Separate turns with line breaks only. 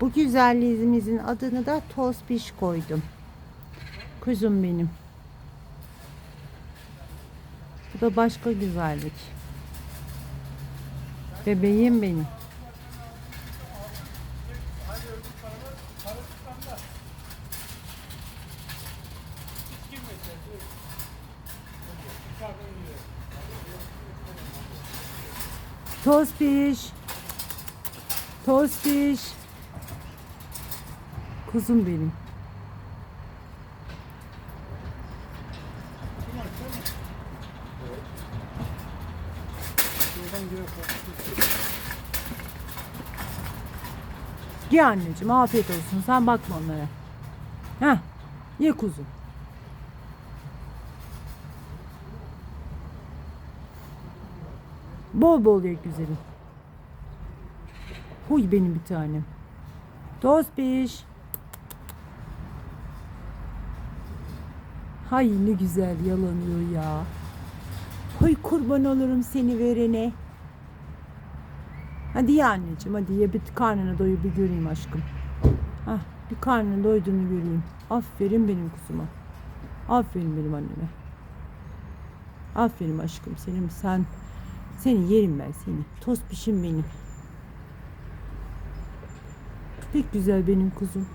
Bu güzelliğimizin adını da Tospiş koydum. Kuzum benim. Bu da başka güzellik. Bebeğim benim. Tospiş. Tospiş. Kuzum benim. Ye anneciğim afiyet olsun. Sen bakma onlara. Heh. Ye kuzum. Bol bol ye güzelim. Huy benim bir tanem. Tospiş. Hay ne güzel yalanıyor ya. Hay kurban olurum seni verene. Hadi ye anneciğim hadi ye bir karnını doyu bir göreyim aşkım. Hah bir karnını doyduğunu göreyim. Aferin benim kuzuma. Aferin benim anneme. Aferin aşkım senin sen seni yerim ben seni. Toz pişim benim. Pek güzel benim kuzum.